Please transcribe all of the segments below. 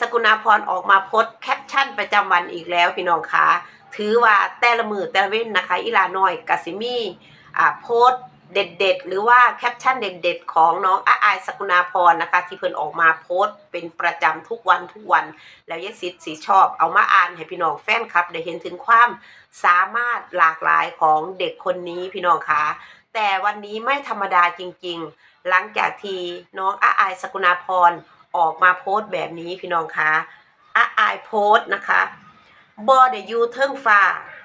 สกุณาพรออกมาโพสต์แคปชั่นประจำวันอีกแล้วพี่น้องคะถือว่าแต่ละมือแต่ละเว้นนะคะอีลาน้อยกาซิมีอ่าโพสต์เด็ดๆ หรือว่าแคปชั่นเด็ดๆ ของน้องอาอายสกุณาพรนะคะ ที่เพิ่นออกมาโพสต์เป็นประจำทุกวันทุกวัน แล้วยายสิทธิ์สีชอบเอามาอ่านให้พี่น้องแฟนคลับ ได้เห็นถึงความสามารถหลากหลายของเด็กคนนี้พี่น้องคะแต่วันนี้ไม่ธรรมดาจริงๆ หลังจากที่น้องอาอายสกุณาพร ออกมาโพสต์แบบนี้พี่น้องคะอาอายโพสต์นะคะบอได้อยู่เทิงฟ้า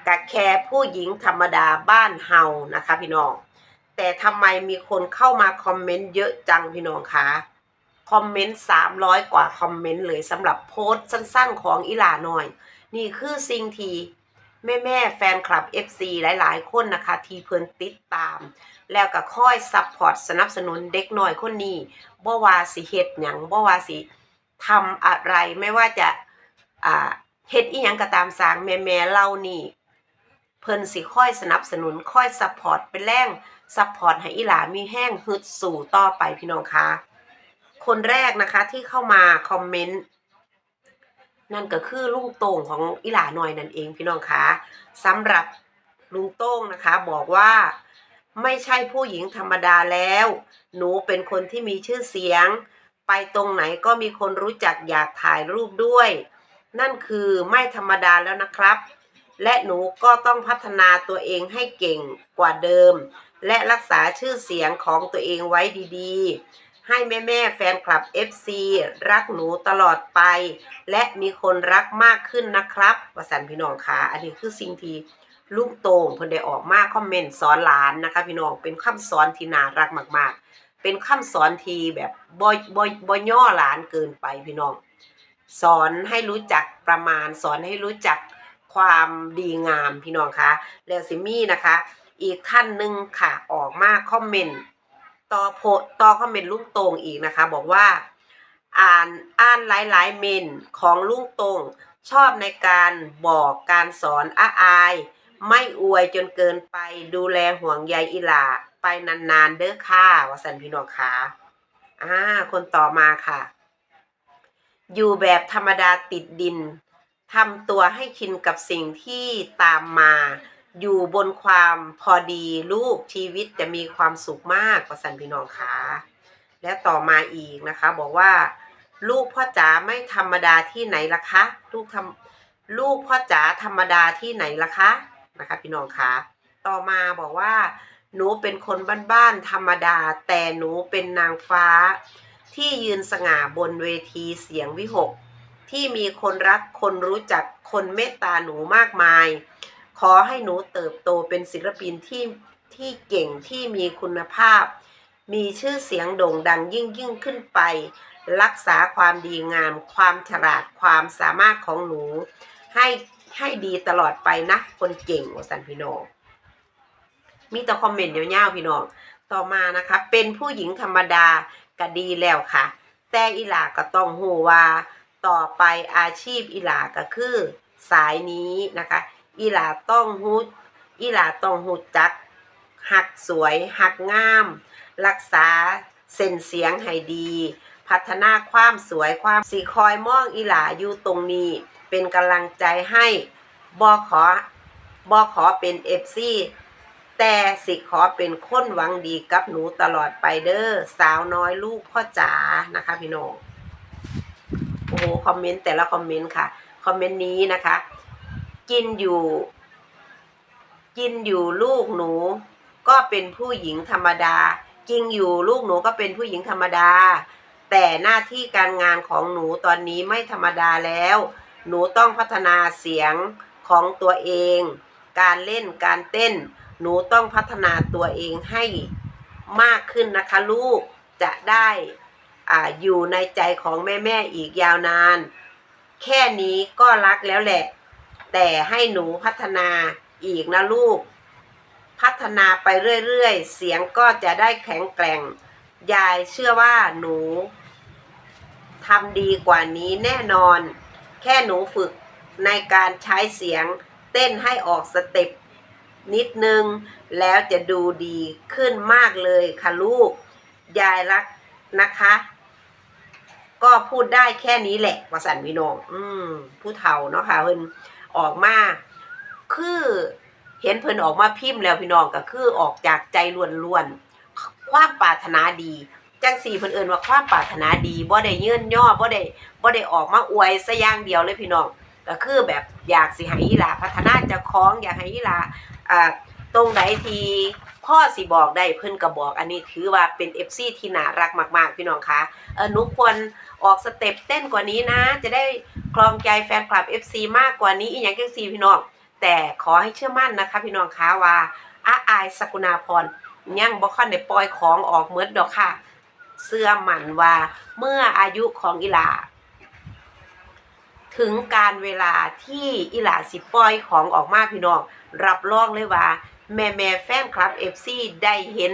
กะแค่ผู้หญิงธรรมดาบ้านเฮานะคะ พี่น้อง แต่ทำไมมีคนเข้ามาคอมเมนต์เยอะจังพี่น้องคะคอมเมนต์300กว่าคอมเมนต์เลยสำหรับโพสต์สั้นๆของอีหลาหน่อย นี่คือสิ่งที่ แม่แม่แฟนคลับ FC หลาย ๆ คนนะคะ ที่เพิ่นติดตาม แล้วก็ค่อยซัพพอร์ตสนับสนุนเด็กน้อยคนนี้บ่ว่าสิเฮ็ดหยังบ่ว่าสิทำอะไรไม่ว่าจะอ่าเฮ็ดอีหยังก็ตามสร้างแม่แม่เล่านี่เพิ่นสิค่อยสนับสนุนค่อยซัพพอร์ตเป็นแรงซัพพอร์ตให้อีหลามีแห้งฮึดสู่ต่อไปพี่น้องคะคนแรกนะคะที่เข้ามาคอมเมนต์ นั่นก็คือลุงโต้งของอีหลาหน่อยนั่นเองพี่น้องคะสำหรับลุงโต้งนะคะ บอกว่าไม่ใช่ผู้หญิงธรรมดาแล้ว หนูเป็นคนที่มีชื่อเสียง ไปตรงไหนก็มีคนรู้จักอยากถ่ายรูปด้วย นั่นคือไม่ธรรมดาแล้วนะครับ และหนูก็ต้องพัฒนาตัวเองให้เก่งกว่าเดิม และรักษาชื่อเสียงของตัวเองไว้ดีๆ ให้แม่ๆแฟนคลับ FC รักหนูตลอดไป และมีคนรักมากขึ้นนะครับวสันพี่น้องคะอันนี้คือสิ่งที่ลุงโตงเพิ่นได้ออกมาคอมเมนต์สอนหลานนะคะ พี่น้องเป็นคำสอนที่น่ารักมาก ๆ เป็นคำสอนที่แบบบ่บ่บ่ย่อหลานเกินไปพี่น้อง สอนให้รู้จักประมาณ สอนให้รู้จักความดีงามพี่น้องคะแล้วสิมี่นะคะ อีกท่านหนึ่งค่ะออกมาคอมเมนต์ ต่อโพต่อคอมเมนต์ลุงโตงอีกนะคะ บอกว่าอ่านอ่านหลายๆเมนของลุงตงชอบในการบอกการสอนอาอาย ไม่อวยจนเกินไปดูแลห่วงใยอีหลาไปนานๆเด้อค่ะวสันพี่น้องค่ะอ่าคนต่อมาค่ะ อยู่แบบธรรมดาติดดินทำตัวให้ชินกับสิ่งที่ตามมา อยู่บนความพอดีลูกชีวิตจะมีความสุขมากวสันพี่น้องค่ะและต่อมาอีกนะคะ บอกว่า ลูกพ่อจ๋าไม่ธรรมดาที่ไหนล่ะคะ ลูกทำลูกพ่อจ๋าธรรมดาที่ไหนล่ะคะนะคะ พี่น้องคะต่อมาบอกว่า หนูเป็นคนบ้านๆธรรมดา แต่หนูเป็นนางฟ้า ที่ยืนสง่าบนเวทีเสียงวิหกที่มีคนรักคนรู้จักคนเมตตาหนูมากมาย ขอให้หนูเติบโตเป็นศิลปินที่ที่เก่งที่มีคุณภาพ มีชื่อเสียงโด่งดังยิ่งยิ่งขึ้นไป รักษาความดีงาม ความฉลาดความสามารถของหนู ให้ให้ดีตลอดไปนะคนเก่งสันพี่น้องมีแต่คอมเมนต์เยาวๆพี่น้องต่อมานะคะ เป็นผู้หญิงธรรมดาก็ดีแล้วค่ะ แต่อีหลาก็ต้องหูว่า ต่อไปอาชีพอีหลาก็คือ สายนี้นะคะ อีหลาต้องหูอีหลาต้องหูจักหักสวยหักงาม รักษาเส้นเสียงให้ดี พัฒนาความสวยความสีคอยมองอีหลาอยู่ตรงนี้ เป็นกำลังใจให้บอขอบอขอเป็นเอฟซีแต่สิขอเป็นคนหวังดีกับหนูตลอดไปเด้อสาวน้อยลูกพ่อจ๋านะคะพี่น้องโอ้โหคอมเมนต์แต่ละคอมเมนต์ค่ะ คอมเมนต์นี้นะคะ กินอยู่ กินอยู่ลูกหนู ก็เป็นผู้หญิงธรรมดา กินอยู่ลูกหนูก็เป็นผู้หญิงธรรมดา แต่หน้าที่การงานของหนูตอนนี้ไม่ธรรมดาแล้ว หนูต้องพัฒนาเสียงของตัวเอง การเล่นการเต้น หนูต้องพัฒนาตัวเองให้มากขึ้นนะคะลูกจะได้อ่าอยู่ในใจของแม่ๆอีกยาวนาน แค่นี้ก็รักแล้วแหละ แต่ให้หนูพัฒนาอีกนะลูก พัฒนาไปเรื่อยๆ เสียงก็จะได้แข็งแกร่ง ยายเชื่อว่าหนูทำดีกว่านี้แน่นอน แค่หนูฝึกในการใช้เสียงเต้นให้ออกสเต็ปนิดนึง แล้วจะดูดีขึ้นมากเลยค่ะลูก ยายรักนะคะ ก็พูดได้แค่นี้แหละว่าสันพี่น้อง อืม ผู้เฒ่าเนาะค่ะเพิ่น ออกมา คือเห็นเพิ่นออกมาพิมพ์แล้วพี่น้องก็คือออกจากใจล้วนๆความปรารถนาดีจังสี่เพิ่นเอิ้นว่าความปรารถนาดีบ่ได้ยื่นย่อบ่ได้บ่ได้ออกมาอวยซะอย่างเดียวเลยพี่น้องก็คือแบบอยากสิให้อีหลาพัฒนาเจ้าของอยากให้อีหลาอ่าตรงไหนที่พ่อสิบอกได้เพิ่นก็บอก อันนี้ถือว่าเป็น FC ที่น่ารักมาก ๆ พี่น้องคะเออหนูควรออกสเต็ปเต้นกว่านี้นะ จะได้ คลองใจแฟนคลับ FC มากกว่านี้อีหยังจังซี่พี่น้อง แต่ขอให้เชื่อมั่นนะคะ พี่น้องคะว่าอาอายสกุณาพรยังบ่ค่อนได้ปล่อยของออกเมือดดอกค่ะ เสื้อหมันว่าเมื่ออายุของอีหลา ถึงการเวลาที่อีหลาสิปล่อยของออกมาพี่น้อง รับรองเลยว่า แม่แม่แฟนคลับ FC ได้เห็น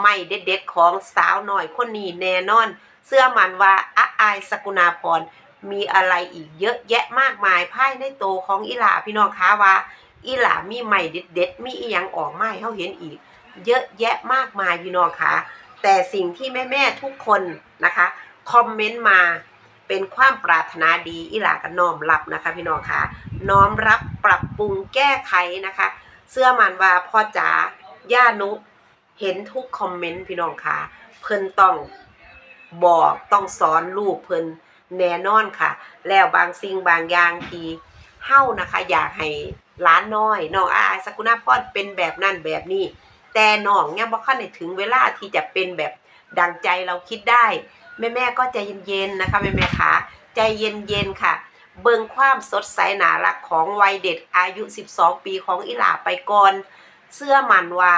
ไม่เด็ดๆของสาวหน่อยคนนี้แน่นอน เสื้อหมันว่าอาอายสกุณาพร มีอะไรอีกเยอะแยะมากมายภายในโตของอีหลาพี่น้องคะว่า อีหลามีใหม่เด็ดๆมีอีหยังออกมาให้เขาเห็นอีก เยอะแยะมากมายพี่น้องคะแต่สิ่งที่แม่ๆทุกคนนะคะคอมเมนต์มาเป็นความปรารถนาดีอีหลาก็น้อมรับนะคะ พี่น้องคะน้อมรับปรับปรุงแก้ไขนะคะ เสื้อมันว่าพ่อจ๋าย่านุเห็นทุกคอมเมนต์พี่น้องคะเพิ่นต้องบอกต้องสอนลูกเพิ่น แน่นอนค่ะ แล้วบางสิ่งบางอย่างที่เฮ้านะคะ อยากให้ร้านน้อยน้องอาสกุณาพรเป็นแบบนั่นแบบนี้ แต่น้องยังบ่คันได้ถึงเวลาที่จะเป็นแบบดังใจเราคิดได้ แม่แม่ก็ใจเย็นๆนะคะแม่แม่คะใจเย็นๆค่ะ เบิ่งความสดใสน่ารักของวัยเด็กอายุ 12 ปีของอีหลาไปก่อน เสื้อมันว่า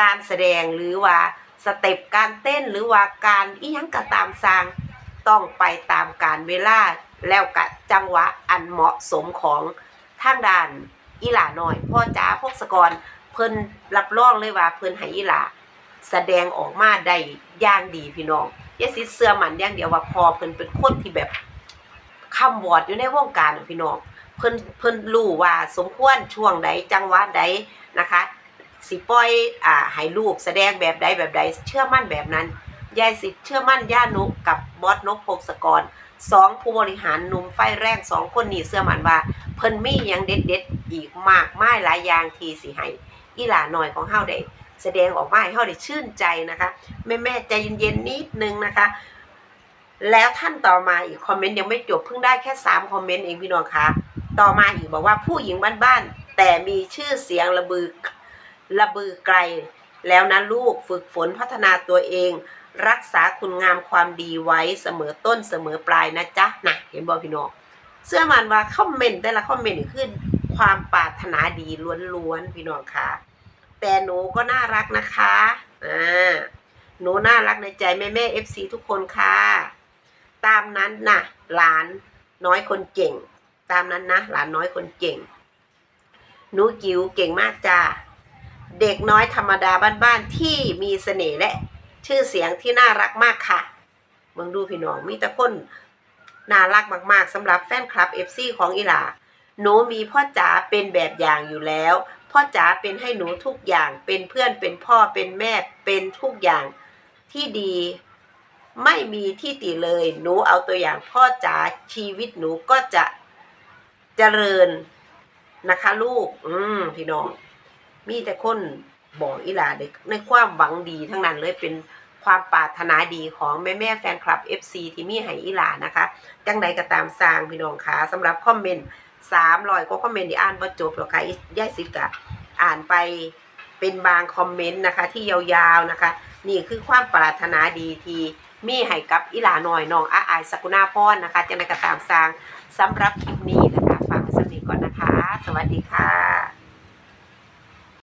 การแสดงหรือว่าสเต็ปการเต้นหรือว่าการอีหยังก็ตามสร้าง ต้องไปตามการเวลาแล้วกะจังหวะอันเหมาะสมของทางด้านอีหลาหน่อย พ่อจ๋าพกสกรเพิ่นรับรองเลยว่าเพิ่นให้อีหลาแสดงออกมาได้อย่างดีพี่น้องอย่าสิเสื้อมันอย่างเดียวว่าพอเพิ่นเป็นคนที่แบบคำวอดอยู่ในวงการพี่น้องเพิ่นเพิ่นรู้ว่าสมควรช่วงใดจังหวะใดนะคะสิปล่อยอ่าให้ลูกแสดงแบบใดแบบใดเชื่อมั่นแบบนั้น ยายสิทธิ์เชื่อมั่นย่านุกกับบอสนกพงศกรสองผู้บริหารหนุ่มไฟแรงสองคนนี้เสื้อหมันว่า เพิ่นมียังเด็ดเด็ดอีกมากมายหลายอย่างทีสิให้อีหลาหน่อยของเฮาได้แสดงออกมาให้เฮาได้ชื่นใจนะคะแม่แม่ใจเย็นๆนิดนึงนะคะ แล้วท่านต่อมาอีกคอมเมนต์ยังไม่จบเพิ่งได้แค่สามคอมเมนต์เองพี่น้องคะต่อมาอีกบอกว่าผู้หญิงบ้านๆแต่มีชื่อเสียงระบือระบือไกล แล้วนะลูกฝึกฝนพัฒนาตัวเองรักษาคุณงามความดีไว้เสมอต้นเสมอปลายนะจ๊ะนะเห็นบอพี่น้องเสื้อมันว่าคอมเมนต์แต่ละคอมเมนต์นี่คือความปรารถนาดีล้วนๆพี่น้องค่ะ แต่หนูก็น่ารักนะคะอ่าหนูน่ารักในใจแม่แม่เอฟซีทุกคนค่ะ ตามนั้นนะหลานน้อยคนเก่ง ตามนั้นนะหลานน้อยคนเก่งหนูกิ๋วเก่งมากจ้าเด็กน้อยธรรมดาบ้านๆที่มีเสน่ห์และ ชื่อเสียงที่น่ารักมากค่ะเมืองดูพี่น้องมีแต่คนน่ารักมาก ๆสำหรับแฟนคลับ FC ของอีหลาหนูมีพ่อจ๋าเป็นแบบอย่างอยู่แล้ว พ่อจ๋าเป็นให้หนูทุกอย่างเป็นเพื่อนเป็นพ่อเป็นแม่เป็นทุกอย่างที่ดี ไม่มีที่ติเลย หนูเอาตัวอย่างพ่อจ๋าชีวิตหนูก็จะเจริญนะคะลูก อืมพี่น้อง มีแต่คนบอกอีหลาในความหวังดีทั้งนั้นเลยเป็น ความปรารถนาดีของแม่แม่แฟนคลับ FC ที่มีให้อีหลานะคะ จังใดก็ตามสร้างพี่น้องคะสำหรับคอมเมนต์สามรอยก็คอมเมนต์ที่อ่านบ่จบหรอกค่ะอีย่ายสิกะอ่านไปเป็นบางคอมเมนต์นะคะ ที่ยาวๆนะคะ นี่คือความปรารถนาดีที่มีให้กับอีหลาหน่อยน้องอาอายสกุณาพรนะคะจังใดก็ตามสร้างสำหรับคลิปนี้นะคะฝากไว้สักนิดก่อนนะคะ สวัสดีค่ะ